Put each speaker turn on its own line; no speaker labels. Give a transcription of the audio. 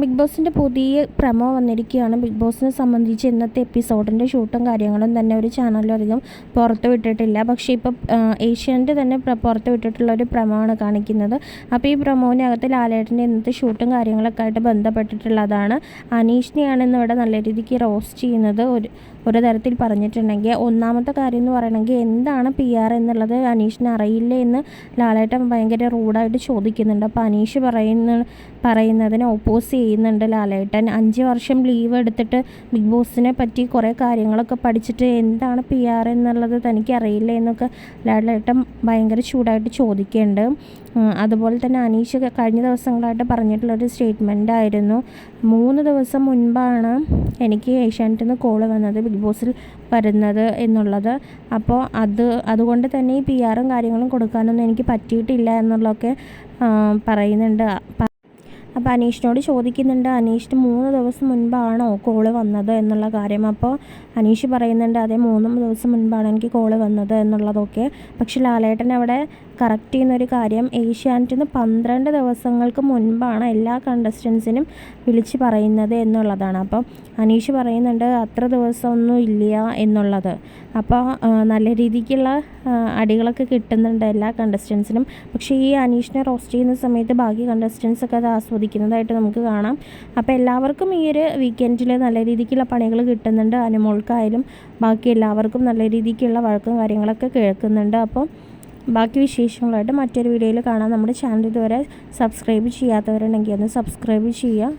Big ബോസിന്റെ പുതിയ promo വന്നിരിക്കുകയാണ്. ബിഗ് ബോസിനെ സംബന്ധിച്ച് ഇന്നത്തെ എപ്പിസോഡിന്റെ ഷൂട്ടും കാര്യങ്ങളും തന്നെ ഒരു ചാനലിലും അധികം പുറത്ത് വിട്ടിട്ടില്ല. പക്ഷേ ഇപ്പം ഏഷ്യന്റെ തന്നെ പുറത്ത് വിട്ടിട്ടുള്ള ഒരു പ്രമോ ആണ് കാണിക്കുന്നത്. അപ്പോൾ ഈ പ്രമോവിനകത്ത് ലാലേട്ടന്റെ ഇന്നത്തെ ഷൂട്ടും കാര്യങ്ങളൊക്കെ ആയിട്ട് ബന്ധപ്പെട്ടിട്ടുള്ളതാണ്. അനീഷിനെയാണ് ഇന്നിവിടെ നല്ല രീതിക്ക് റോസ്റ്റ് ചെയ്യുന്നത്. ഒരു ഒരു തരത്തിൽ പറഞ്ഞിട്ടുണ്ടെങ്കിൽ ഒന്നാമത്തെ കാര്യം എന്ന് പറയണമെങ്കിൽ എന്താണ് പി ആർ എന്നുള്ളത് അനീഷിന് അറിയില്ല എന്ന് ലാലേട്ടൻ ഭയങ്കര റൂഡായിട്ട് ചോദിക്കുന്നുണ്ട്. അപ്പോൾ അനീഷ് പറയുന്ന പറയുന്നതിന് ഓപ്പോസ് ചെയ്യുന്നുണ്ട് ലാലേട്ടൻ അഞ്ച് വർഷം ലീവ് എടുത്തിട്ട് ബിഗ് ബോസിനെ പറ്റി കുറേ കാര്യങ്ങളൊക്കെ പഠിച്ചിട്ട് എന്താണ് പി ആർ എന്നുള്ളത് തനിക്ക് അറിയില്ല എന്നൊക്കെ ലാലേട്ടൻ ഭയങ്കര ചൂടായിട്ട് ചോദിക്കുന്നുണ്ട്. അതുപോലെ തന്നെ അനീഷ് കഴിഞ്ഞ ദിവസങ്ങളായിട്ട് പറഞ്ഞിട്ടുള്ളൊരു സ്റ്റേറ്റ്മെന്റ് ആയിരുന്നു. മൂന്ന് ദിവസം മുൻപാണ് എനിക്ക് ഏഷ്യാനെറ്റിൽ നിന്ന് കോൾ വന്നത് ബിഗ് ബോസിൽ വരുന്നത് എന്നുള്ളത്. അപ്പോൾ അത് അതുകൊണ്ട് തന്നെ ഈ പി ആറും കാര്യങ്ങളും കൊടുക്കാനൊന്നും എനിക്ക് പറ്റിയിട്ടില്ല എന്നുള്ളതൊക്കെ പറയുന്നുണ്ട്. അപ്പോൾ അനീഷിനോട് ചോദിക്കുന്നുണ്ട് അനീഷിന് മൂന്ന് ദിവസം മുൻപാണോ കോൾ വന്നത് എന്നുള്ള കാര്യം? അപ്പോൾ അനീഷ് പറയുന്നുണ്ട് അതേ മൂന്ന് ദിവസം മുൻപാണ് എനിക്ക് കോൾ വന്നത് എന്നുള്ളതൊക്കെ. പക്ഷെ ലാലേട്ടൻ അവിടെ കറക്റ്റ് ചെയ്യുന്നൊരു കാര്യം ഏഷ്യാനെറ്റിൽ നിന്ന് പന്ത്രണ്ട് ദിവസങ്ങൾക്ക് മുൻപാണ് എല്ലാ കണ്ടസ്റ്റൻസിനും വിളിച്ച് പറയുന്നത് എന്നുള്ളതാണ്. അപ്പോൾ അനീഷ് പറയുന്നുണ്ട് അത്ര ദിവസമൊന്നും ഇല്ല എന്നുള്ളത്. അപ്പോൾ നല്ല രീതിക്കുള്ള അടികളൊക്കെ കിട്ടുന്നുണ്ട് എല്ലാ കണ്ടസ്റ്റൻസിനും പക്ഷേ ഈ അനീഷിനെ റോസ്റ്റ് ചെയ്യുന്ന സമയത്ത് ബാക്കി കണ്ടസ്റ്റൻസ് ഒക്കെ അത് ആസ്വദിക്കുന്നതായിട്ട് നമുക്ക് കാണാം. അപ്പോൾ എല്ലാവർക്കും ഈ ഒരു വീക്കെൻഡിൽ നല്ല രീതിക്കുള്ള പണികൾ കിട്ടുന്നുണ്ട്. അനുമോൾക്കായാലും ബാക്കി എല്ലാവർക്കും നല്ല രീതിക്കുള്ള വഴക്കും കാര്യങ്ങളൊക്കെ കേൾക്കുന്നുണ്ട്. അപ്പോൾ ബാക്കി വിശേഷങ്ങളായിട്ട് മറ്റൊരു വീഡിയോയിൽ കാണാം. നമ്മുടെ ചാനൽ ഇതുവരെ സബ്സ്ക്രൈബ് ചെയ്യാത്തവരുണ്ടെങ്കിൽ ഒന്ന് സബ്സ്ക്രൈബ് ചെയ്യുക.